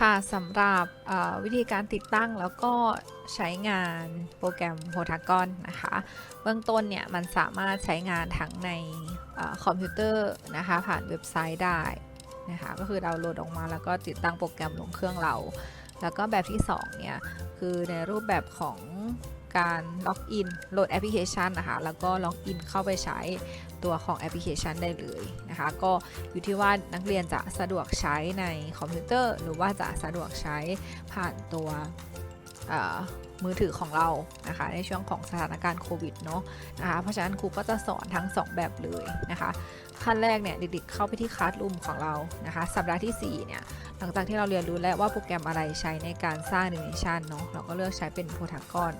ค่ะสำหรับวิธีการติดตั้งแล้วก็ใช้งานโปรแกรม p o t a g o n นะคะ เบื้องต้นเนี่ยมันสามารถใช้งานทั้งในอคอมพิวเตอร์นะคะผ่านเว็บไซต์ได้นะคะก็คือดาวน์โหลดออกมาแล้วก็ติดตั้งโปรแกรมลงเครื่องเรา แล้วก็แบบที่2เนี่ยคือในรูปแบบของ การล็อกอินโหลดแอปพลิเคชันนะคะ แล้วก็ล็อกอินเข้าไปใช้ตัวของแอปพลิเคชันได้เลยนะคะ ก็อยู่ที่ว่านักเรียนจะสะดวกใช้ในคอมพิวเตอร์ หรือว่าจะสะดวกใช้ผ่านตัวมือถือของเรานะคะ ในช่วงของสถานการณ์โควิดเนาะนะคะ เพราะฉะนั้นครูก็จะสอนทั้ง 2 แบบเลยนะคะขั้นแรกเนี่ยเด็กๆเข้าไปที่คลาสรูมของเรานะคะ สัปดาห์ที่ 4 เนี่ยหลังจากที่เราเรียนรู้แล้วว่าโปรแกรมอะไรใช้ในการสร้าง animation เนาะเราก็เลือกใช้เป็น p r o t a g o n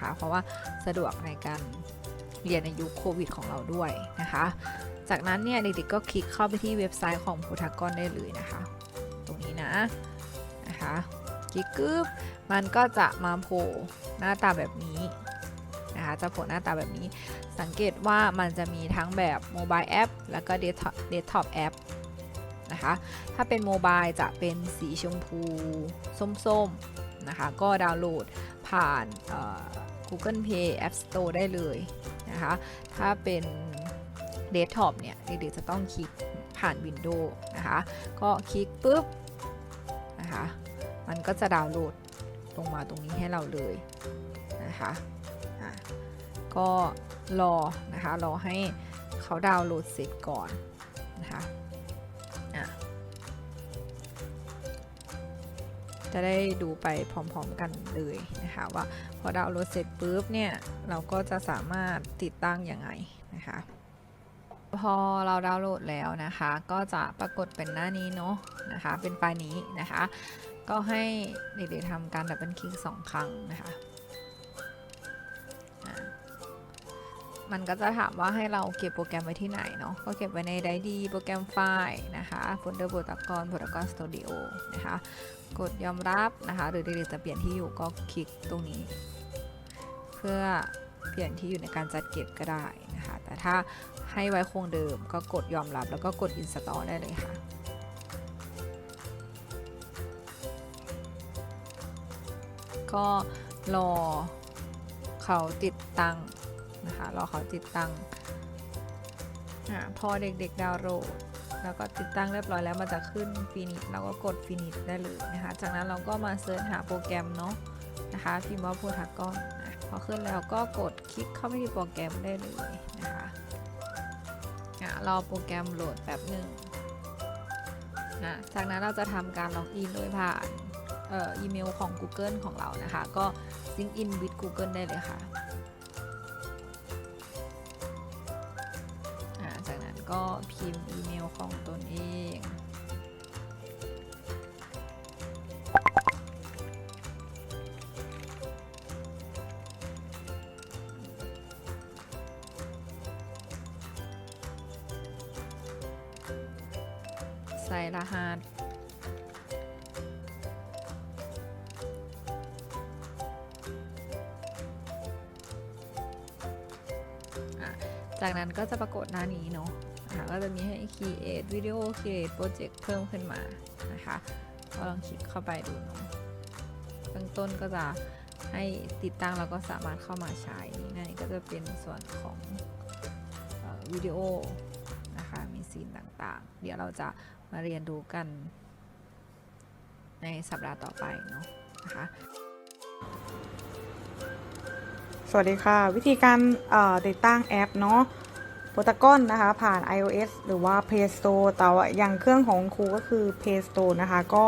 นะคะ เพราะว่าสะดวกในการเรียนในยุคโควิดของเราด้วยนะคะ จากนั้นเนี่ยเด็กๆก็คลิกเข้าไปที่เว็บไซต์ของ p r o t a g o n ได้เลยนะคะ ตรงนี้นะนะคะคลิกกึ๊บมันก็จะมาโผล่หน้าตาแบบนี้นะคะจะโผล่หน้าตาแบบนี้ สังเกตว่ามันจะมีทั้งแบบโมบายแอปแล้วก็เดสก์ท็อปแอปนะคะถ้าเป็นโมบายจะเป็นสีชมพู ส้มๆนะคะ ก็ดาวน์โหลดผ่านเอ่อ Google Play App Store ได้เลยนะคะ ถ้าเป็นเดสก์ท็อปเนี่ยเด็กๆจะต้องคลิกผ่าน Windows นะคะ ก็คลิกปุ๊บนะคะ มันก็จะดาวน์โหลดลงมาตรงนี้ให้เราเลยนะคะก็รอนะคะรอให้เขาดาวน์โหลดเสร็จก่อนนะคะ จะได้ดูไปพร้อมๆกันเลยนะคะว่าพอดาวน์โหลดเสร็จปุ๊บเนี่ยเราก็จะสามารถติดตั้งยังไงนะคะพอเราดาวน์โหลดแล้วนะคะ ก็จะปรากฏเป็นหน้านี้เนาะนะคะ เป็นไฟล์นี้นะคะ ก็ให้เด็กๆทำการดับเบิลคลิกสองครั้งนะคะ มันก็จะถามว่าให้เราเก็บโปรแกรมไว้ที่ไหนเนาะ ก็เก็บไว้ในไดดีโปรแกรมไฟล์นะคะโฟลเดอร์โปรตกรโปรตกรสตูดิโอนะคะ กดยอมรับนะคะ หรือเด็กๆจะเปลี่ยนที่อยู่ก็คลิกตรงนี้ เพื่อเปลี่ยนที่อยู่ในการจัดเก็บก็ได้นะคะ แต่ถ้าให้ไว้คงเดิมก็กดยอมรับแล้วก็กด install ได้เลยค่ะก็รอเขาติดตั้ง นะคะรอเขาติดตั้งอพอเด็กๆดาวโหลดแล้วก็ติดตั้งเรียบร้อยแล้วมันจะขึ้นฟินิชเราก็กดฟินิชได้เลยนะคะ จากนั้นเราก็มาเสิร์ชหาโปรแกรมเนาะนะคะพิมพ์ว่าโพทากอนพอขึ้นแล้วก็กดคลิกเข้าไปที่โปรแกรมได้เลยนะคะรอโปรแกรมโหลดแป๊บหนึ่งนะจากนั้นเราจะทำการล็อกอินโดยผ่านอ,อ,อีเมลของ Google ของเรานะคะ ก็ Sync in with Google ได้เลยค่ะ ก็พิมพ์อีเมลของตนเอง ใส่รหัสจากนั้นก็จะปรากฏหน้านี้เนาะ อ่าก็จะมีให้ create video create project เพิ่มขึ้นมานะคะก็ลองคลิกเข้าไปดูเนาะเบื้องต้นก็จะให้ติดตั้งแล้วก็สามารถเข้ามาใช้ในก็จะเป็นส่วนของวิดีโอนะคะมีซีนต่างๆ เดี๋ยวเราจะมาเรียนรู้กัน ในสัปดาห์ต่อไปเนาะนะคะสวัสดีค่ะ วิธีการติดตั้งแอปเนาะ โปรตกอนนะคะ ผ่าน iOS หรือว่า Play Store แต่ว่าอย่างเครื่องของครูก็คือ Play Store นะคะ ก็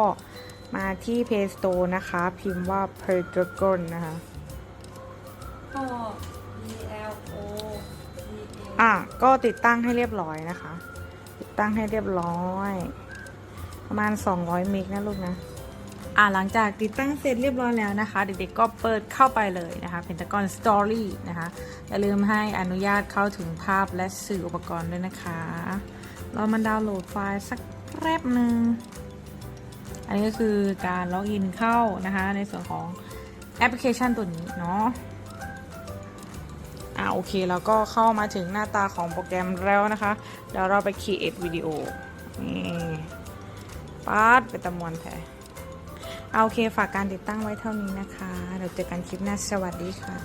มาที่ Play Store นะคะ พิมพ์ว่า p r o t o c o n นะคะก็ E L O E L อะ ก็ติดตั้งให้เรียบร้อยนะคะ ติดตั้งให้เรียบร้อย ประมาณ 200 เมกนะลูกนะ อ่าหลังจากติดตั้งเสร็จเรียบร้อยแล้วนะคะ เด็กๆก็เปิดเข้าไปเลยนะคะ Pentagon Story นะคะ อย่าลืมให้อนุญาตเข้าถึงภาพและสื่ออุปกรณ์ด้วยนะคะ เรามาดาวน์โหลดไฟล์สักแป๊บหนึ่ง อันนี้ก็คือการล็อกอินเข้านะคะ ในส่วนของแอปพลิเคชันตัวนี้เนาะอ่าโอเคแล้วก็เข้ามาถึงหน้าตาของโปรแกรมแล้วนะคะ เดี๋ยวเราไป create วิดีโอนี่ปาดไปตะมวนแท้ เอาโอเคฝากการติดตั้งไว้เท่านี้นะคะ เราเจอกันคลิปหน้า สวัสดีค่ะ